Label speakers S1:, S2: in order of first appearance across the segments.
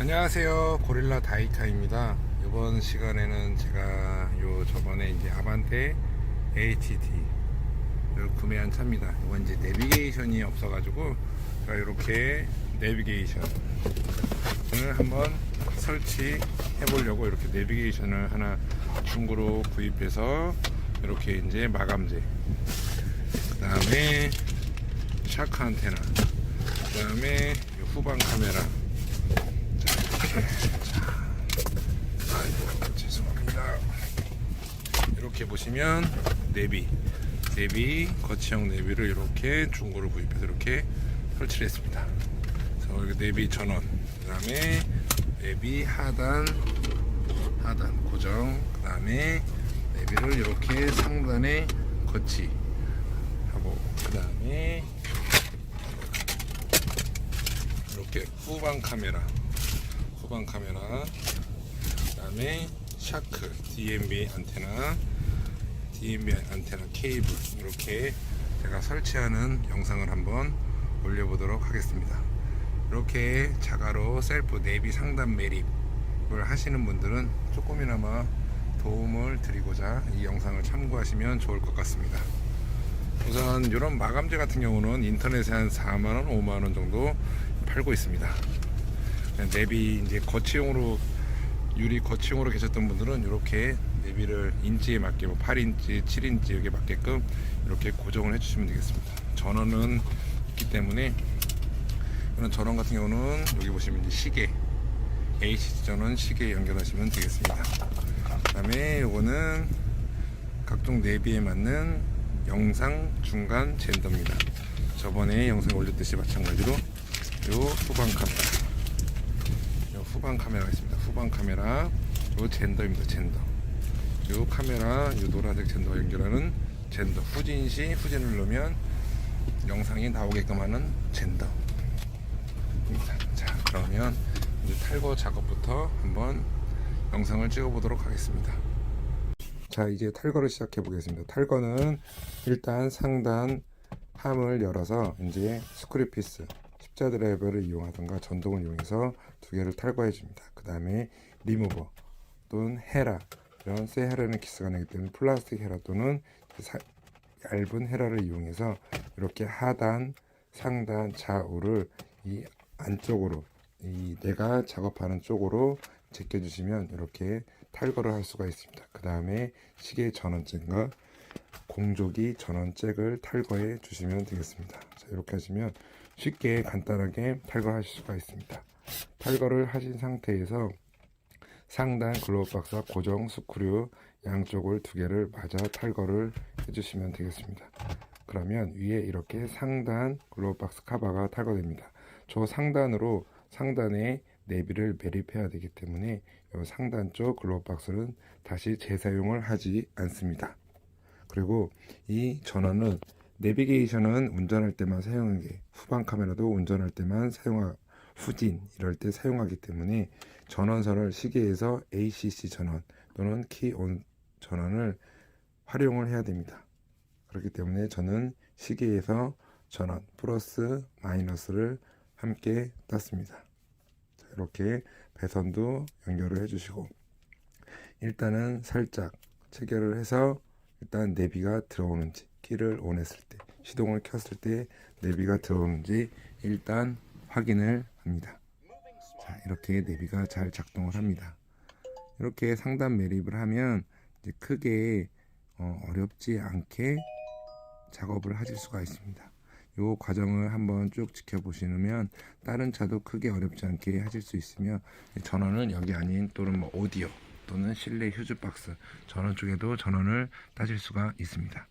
S1: 안녕하세요. 고릴라 다이카입니다. 이번 시간에는 제가 요 저번에 이제 아반떼 ATT를 구매한 차입니다. 이건 이제 내비게이션이 없어 가지고 제가 이렇게 내비게이션을 한번 설치해 보려고 이렇게 내비게이션을 하나 중고로 구입해서 이렇게 이제 마감재 그 다음에 샤크 안테나 그 다음에 후방 카메라 아이고 죄송합니다. 이렇게 보시면 내비 내비 거치형 내비를 이렇게 중고로 구입해서 이렇게 설치를 했습니다. 그래서 내비 전원 그 다음에 내비 하단 하단 고정 그 다음에 내비를 이렇게 상단에 거치 하고 그 다음에 이렇게 후방 카메라 후방 카메라 그다음에 샤크 DMB 안테나 DMB 안테나 케이블 이렇게 제가 설치하는 영상을 한번 올려보도록 하겠습니다 이렇게 자가로 셀프 내비 상단 매립을 하시는 분들은 조금이나마 도움을 드리고자 이 영상을 참고하시면 좋을 것 같습니다 우선 이런 마감재 같은 경우는 인터넷에 한 4만원, 5만원 정도 팔고 있습니다. 내비 이제 거치용으로 유리 거치용으로 계셨던 분들은 이렇게 내비를 인치에 맞게 뭐 8인치, 7인치 여기 맞게끔 이렇게 고정을 해주시면 되겠습니다. 전원은 있기 때문에 이런 전원 같은 경우는 여기 보시면 이제 시계 AC 전원 시계 연결하시면 되겠습니다. 그다음에 요거는 각종 내비에 맞는 영상 중간 젠더입니다. 저번에 영상 올렸듯이 마찬가지로 요 후방 카메라 요 후방 카메라가 있습니다. 후방 카메라 요 젠더입니다. 젠더 요 카메라 요 노란색 젠더 연결하는 젠더 후진 시 후진을 누르면 영상이 나오게끔 하는 젠더 자 그러면 이제 탈거 작업부터 한번 영상을 찍어 보도록 하겠습니다. 자 이제 탈거를 시작해 보겠습니다 탈거는 일단 상단 함을 열어서 이제 스크류 피스 십자 드라이버를 이용하던가 전동을 이용해서 두 개를 탈거해 줍니다 그 다음에 리무버 또는 헤라 이런 쇠 헤라는 기스가 나기 때문에 플라스틱 헤라 또는 사- 얇은 헤라를 이용해서 이렇게 하단 상단 좌우를 이 안쪽으로 이 내가 작업하는 쪽으로 제껴주시면 이렇게 탈거를 할 수가 있습니다. 그 다음에 시계 전원잭과 공조기 전원잭을 탈거해 주시면 되겠습니다. 자, 이렇게 하시면 쉽게 간단하게 탈거하실 수가 있습니다. 탈거를 하신 상태에서 상단 글로브 박스와 고정 스크류 양쪽을 두 개를 맞아 탈거를 해주시면 되겠습니다. 그러면 위에 이렇게 상단 글로브 박스 카바가 탈거됩니다. 저 상단으로 상단에 내비를 매립해야 되기 때문에 이 상단 쪽 글로브 박스는 다시 재사용을 하지 않습니다. 그리고 이 전원은 내비게이션은 운전할 때만 사용하게 후방 카메라도 운전할 때만 사용하 후진 이럴 때 사용하기 때문에 전원선을 시계에서 ACC 전원 또는 키 온 전원을 활용을 해야 됩니다. 그렇기 때문에 저는 시계에서 전원 플러스 마이너스를 함께 땄습니다. 자, 이렇게 배선도 연결을 해주시고 일단은 살짝 체결을 해서 일단 내비가 들어오는지 키를 온했을 때 시동을 켰을 때 내비가 들어오는지 일단 확인을 합니다. 자 이렇게 내비가 잘 작동을 합니다. 이렇게 상단 매립을 하면 크게 어, 어렵지 않게 작업을 하실 수가 있습니다. 요 과정을 한번 쭉 지켜보시면 다른 차도 크게 어렵지 않게 하실 수 있으며 전원은 여기 아닌 또는 뭐 오디오 또는 실내 휴즈 박스 전원 쪽에도 전원을 따질 수가 있습니다.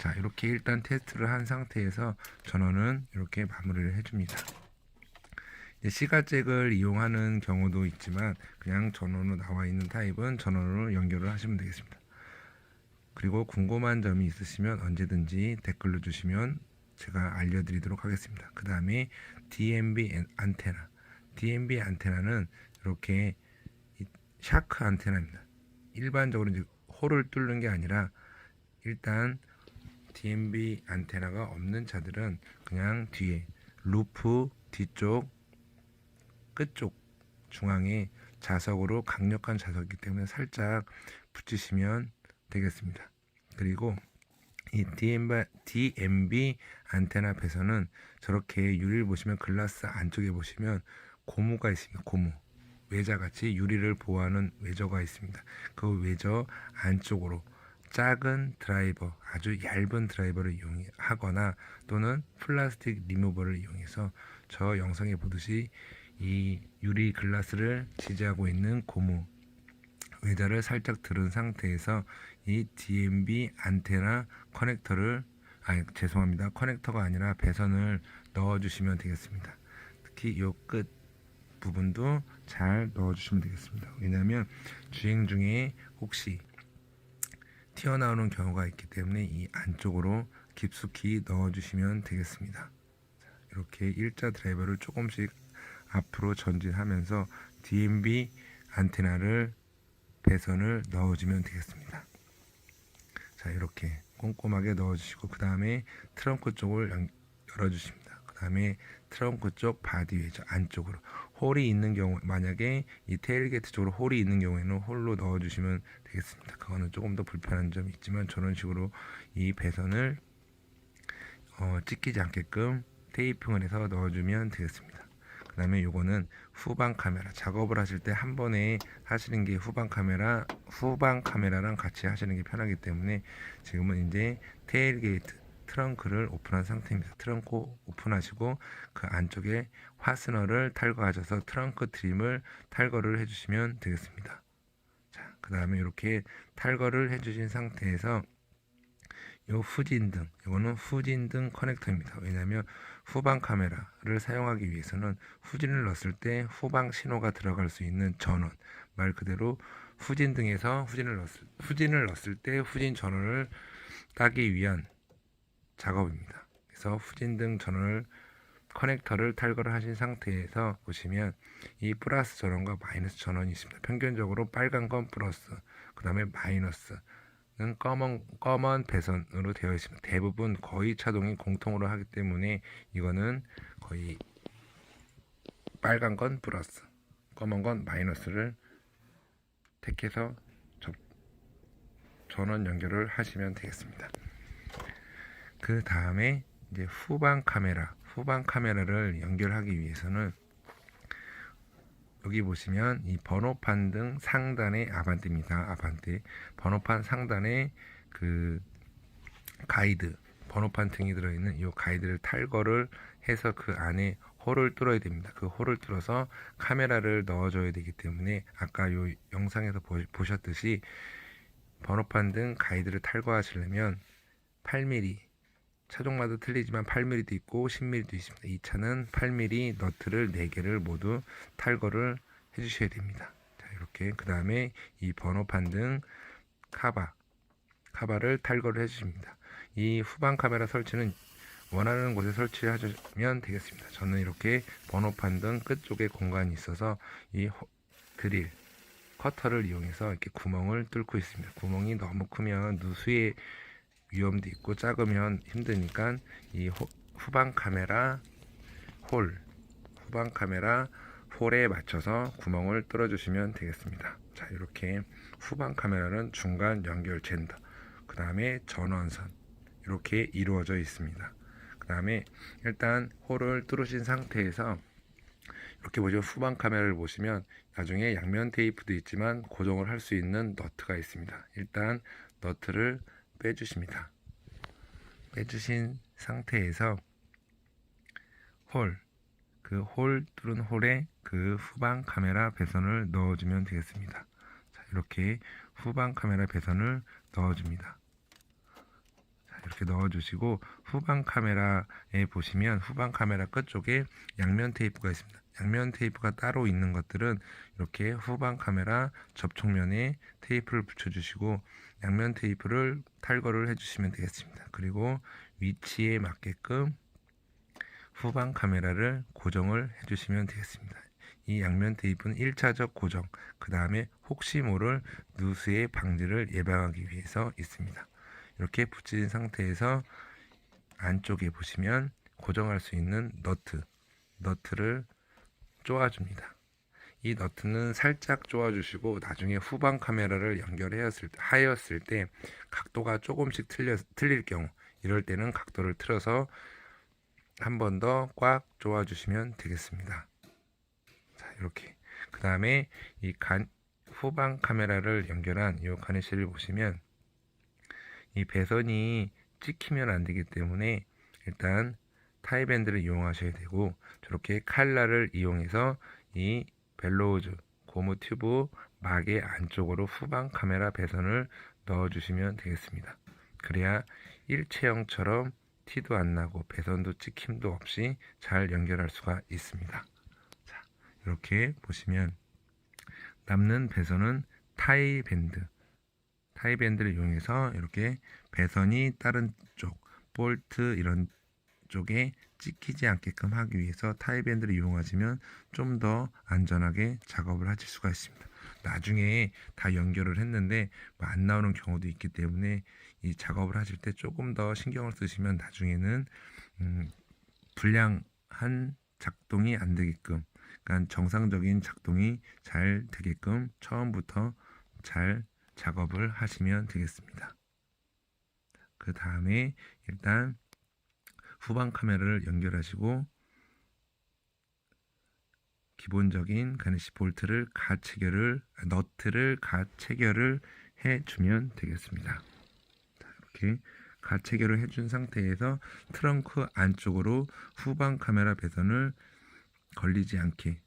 S1: 자 이렇게 일단 테스트를 한 상태에서 전원은 이렇게 마무리를 해줍니다. 시가잭을 이용하는 경우도 있지만 그냥 전원으로 나와 있는 타입은 전원으로 연결을 하시면 되겠습니다. 그리고 궁금한 점이 있으시면 언제든지 댓글로 주시면 제가 알려드리도록 하겠습니다. 그 다음에 DMB 안- 안테나. DMB 안테나는 이렇게 이 샤크 안테나입니다. 일반적으로 이제 홀을 뚫는 게 아니라 일단 DMB 안테나가 없는 차들은 그냥 뒤에 루프 뒤쪽 끝쪽 중앙에 자석으로 강력한 자석이기 때문에 살짝 붙이시면 되겠습니다. 그리고 이 DMB, DMB 안테나 배선은 저렇게 유리를 보시면 글라스 안쪽에 보시면 고무가 있습니다. 고무. 외자같이 유리를 보호하는 외저가 있습니다. 그 외저 안쪽으로 작은 드라이버, 아주 얇은 드라이버를 이용하거나 또는 플라스틱 리무버를 이용해서 저 영상에 보듯이 이 유리 글라스를 지지하고 있는 고무 의자를 살짝 들은 상태에서 이 DMB 안테나 커넥터를 아 죄송합니다 커넥터가 아니라 배선을 넣어주시면 되겠습니다. 특히 이 끝 부분도 잘 넣어주시면 되겠습니다. 왜냐하면 주행 중에 혹시 튀어나오는 경우가 있기 때문에 이 안쪽으로 깊숙이 넣어주시면 되겠습니다. 자, 이렇게 일자 드라이버를 조금씩 앞으로 전진하면서 DMB 안테나를 배선을 넣어주면 되겠습니다. 자 이렇게 꼼꼼하게 넣어주시고 그 다음에 트렁크 쪽을 연- 열어주십니다. 그 다음에 트렁크 쪽 바디 웨저 안쪽으로 홀이 있는 경우 만약에 이 테일게이트 쪽으로 홀이 있는 경우에는 홀로 넣어주시면 되겠습니다. 그거는 조금 더 불편한 점이 있지만 저런 식으로 이 배선을 어, 찢기지 않게끔 테이핑을 해서 넣어주면 되겠습니다. 그 다음에 요거는 후방 카메라 작업을 하실 때 한 번에 하시는 게 후방 카메라 후방 카메라랑 같이 하시는 게 편하기 때문에 지금은 이제 테일게이트 트렁크를 오픈한 상태입니다. 트렁크 오픈하시고 그 안쪽에 화스너를 탈거하셔서 트렁크 트림을 탈거를 해주시면 되겠습니다. 자, 그 다음에 이렇게 탈거를 해주신 상태에서 요 후진등, 이거는 후진등 커넥터입니다. 왜냐하면 후방 카메라를 사용하기 위해서는 후진을 넣었을 때 후방 신호가 들어갈 수 있는 전원, 말 그대로 후진등에서 후진을 넣었을, 후진을 넣었을 때 후진 전원을 따기 위한 작업입니다. 그래서 후진등 전원을 커넥터를 탈거를 하신 상태에서 보시면 이 플러스 전원과 마이너스 전원이 있습니다. 평균적으로 빨간 건 플러스, 그 다음에 마이너스, 는 검은 검은 배선으로 되어 있습니다. 대부분 거의 차동이 공통으로 하기 때문에 이거는 거의 빨간 건 플러스, 검은 건 마이너스를 택해서 접, 전원 연결을 하시면 되겠습니다. 그 다음에 이제 후방 카메라, 후방 카메라를 연결하기 위해서는 여기 보시면 이 번호판 등 상단에 아반떼입니다. 아반떼 번호판 상단에 그 가이드 번호판 등이 들어있는 이 가이드를 탈거를 해서 그 안에 홀을 뚫어야 됩니다. 그 홀을 뚫어서 카메라를 넣어줘야 되기 때문에 아까 이 영상에서 보, 보셨듯이 번호판 등 가이드를 탈거하시려면 8mm 차종마다 틀리지만 8mm도 있고 10mm도 있습니다. 이 차는 8mm 너트를 4개를 모두 탈거를 해주셔야 됩니다. 자, 이렇게 그 다음에 이 번호판 등 카바 카바를 탈거를 해주십니다. 이 후방 카메라 설치는 원하는 곳에 설치하시면 되겠습니다. 저는 이렇게 번호판 등 끝쪽에 공간이 있어서 이 호- 드릴 커터를 이용해서 이렇게 구멍을 뚫고 있습니다. 구멍이 너무 크면 누수의 위험도 있고 작으면 힘드니까 이 호- 후방 카메라 홀 후방 카메라 홀에 맞춰서 구멍을 뚫어 주시면 되겠습니다. 자 이렇게 후방 카메라는 중간 연결 젠더 그 다음에 전원선 이렇게 이루어져 있습니다. 그 다음에 일단 홀을 뚫으신 상태에서 이렇게 보시면 후방 카메라를 보시면 나중에 양면 테이프도 있지만 고정을 할 수 있는 너트가 있습니다. 일단 너트를 빼주십니다. 빼주신 상태에서 홀, 그 홀 뚫은 홀에 그 후방 카메라 배선을 넣어주면 되겠습니다. 자, 이렇게 후방 카메라 배선을 넣어줍니다. 자, 이렇게 넣어주시고 후방 카메라에 보시면 후방 카메라 끝쪽에 양면 테이프가 있습니다. 양면 테이프가 따로 있는 것들은 이렇게 후방 카메라 접촉면에 테이프를 붙여주시고 양면 테이프를 탈거를 해주시면 되겠습니다. 그리고 위치에 맞게끔 후방 카메라를 고정을 해주시면 되겠습니다. 이 양면 테이프는 1차적 고정, 그 다음에 혹시 모를 누수의 방지를 예방하기 위해서 있습니다. 이렇게 붙인 상태에서 안쪽에 보시면 고정할 수 있는 너트, 너트를 쪼아줍니다. 이 너트는 살짝 조아주시고 나중에 후방 카메라를 연결하였을 때, 하였을 때 각도가 조금씩 틀려, 틀릴 경우 이럴 때는 각도를 틀어서 한 번 더꽉 조아주시면 되겠습니다. 자 이렇게 그 다음에 이 간, 후방 카메라를 연결한 이 가네시를 보시면 이 배선이 찍히면 안 되기 때문에 일단 타이밴드를 이용하셔야 되고 저렇게 칼라를 이용해서 이 벨로우즈 고무 튜브 막의 안쪽으로 후방 카메라 배선을 넣어 주시면 되겠습니다. 그래야 일체형처럼 티도 안 나고 배선도 찍힘도 없이 잘 연결할 수가 있습니다. 자, 이렇게 보시면 남는 배선은 타이 밴드 타이 밴드를 이용해서 이렇게 배선이 다른 쪽 볼트 이런 쪽에 찍히지 않게끔 하기 위해서 타이 밴드를 이용하시면 좀 더 안전하게 작업을 하실 수가 있습니다. 나중에 다 연결을 했는데 뭐안 나오는 경우도 있기 때문에 이 작업을 하실 때 조금 더 신경을 쓰시면 나중에는 음, 불량한 작동이 안 되게끔 그러니까 정상적인 작동이 잘 되게끔 처음부터 잘 작업을 하시면 되겠습니다. 그 다음에 일단 후방 카메라를 연결하시고 기본적인 가네시 볼트를 가 체결을 너트를 가 체결을 해 주면 되겠습니다. 자, 이렇게 가 체결을 해준 상태에서 트렁크 안쪽으로 후방 카메라 배선을 걸리지 않게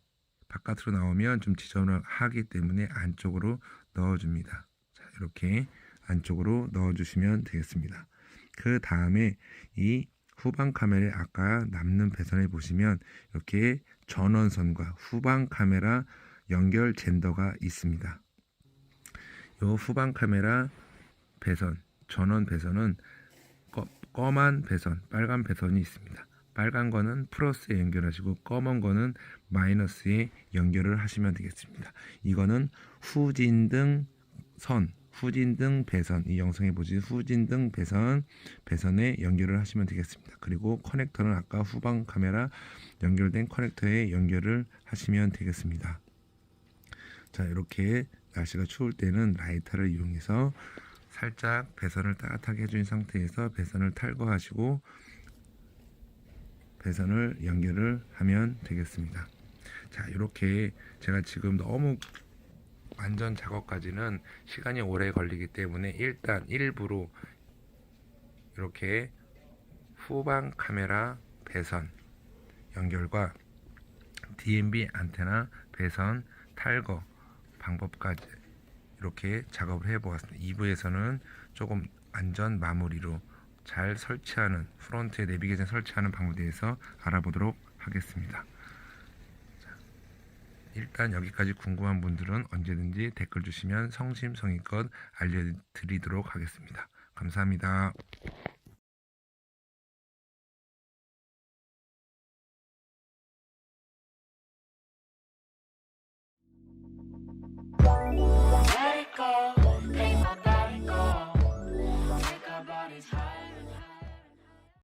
S1: 바깥으로 나오면 좀 지저분하기 때문에 안쪽으로 넣어줍니다. 자, 이렇게 안쪽으로 넣어주시면 되겠습니다. 그 다음에 이 후방 카메라에 아까 남는 배선에 보시면 이렇게 전원선과 후방 카메라 연결 젠더가 있습니다. 이 후방 카메라 배선, 전원 배선은 꺼, 검은 배선, 빨간 배선이 있습니다. 빨간 거는 플러스에 연결하시고 검은 거는 마이너스에 연결을 하시면 되겠습니다. 이거는 후진등 선, 후진 등 배선 이 영상에 보신 후진 등 배선 배선에 연결을 하시면 되겠습니다. 그리고 커넥터는 아까 후방 카메라 연결된 커넥터에 연결을 하시면 되겠습니다. 자 이렇게 날씨가 추울 때는 라이터를 이용해서 살짝 배선을 따뜻하게 해준 상태에서 배선을 탈거하시고 배선을 연결을 하면 되겠습니다. 자 이렇게 제가 지금 너무 완전 작업까지는 시간이 오래 걸리기 때문에 일단 일부로 이렇게 후방 카메라 배선 연결과 DMB 안테나 배선 탈거 방법까지 이렇게 작업을 해 보았습니다. 2부에서는 조금 안전 마무리로 잘 설치하는 프론트에 내비게이션 설치하는 방법에 대해서 알아보도록 하겠습니다. 일단 여기까지 궁금한 분들은 언제든지 댓글 주시면 성심성의껏 알려드리도록 하겠습니다. 감사합니다.